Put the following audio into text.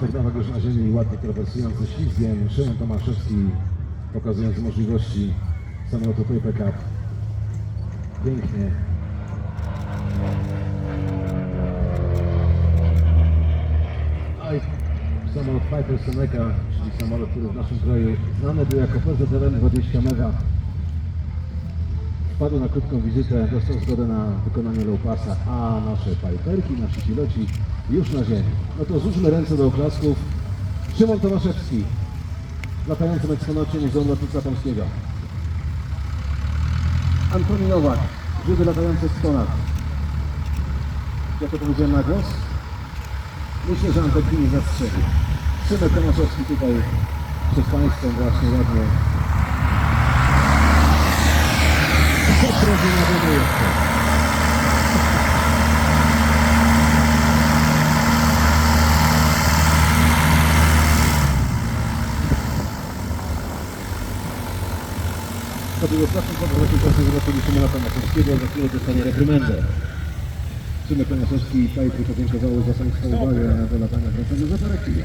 Tutaj wagę na ziemi ładnie trawersujący ślizgiem. Szymon Tomaszewski pokazując możliwości samolotu Cup. Pięknie. A samolot Piper Seneca, czyli samolot, który w naszym kraju znany był jako PZRN 20 Mega. Wpadł na krótką wizytę, dostał zgodę na wykonanie low passa, a nasze Piperki, nasi piloci już na ziemi. No to złóżmy ręce do oklasków. Szymon Tomaszewski, latającym eksponacie Muzeum Lotnictwa Polskiego. Antoni Nowak, żywy latający eksponat. Ja to powiedziałem na głos? Myślę, że Antek nie zastrzeli. Szymek Tomaszewski tutaj przed Państwem właśnie ładnie. Poprowadzi na jeszcze. To był ostatni podróż czasu z roku Szymona Tomaszewskiego, za chwilę dostanie reprymendę. Szymek Tomaszewski i Pajtry podziękowały za Państwa uwagę do latania wracamy za parę chwil.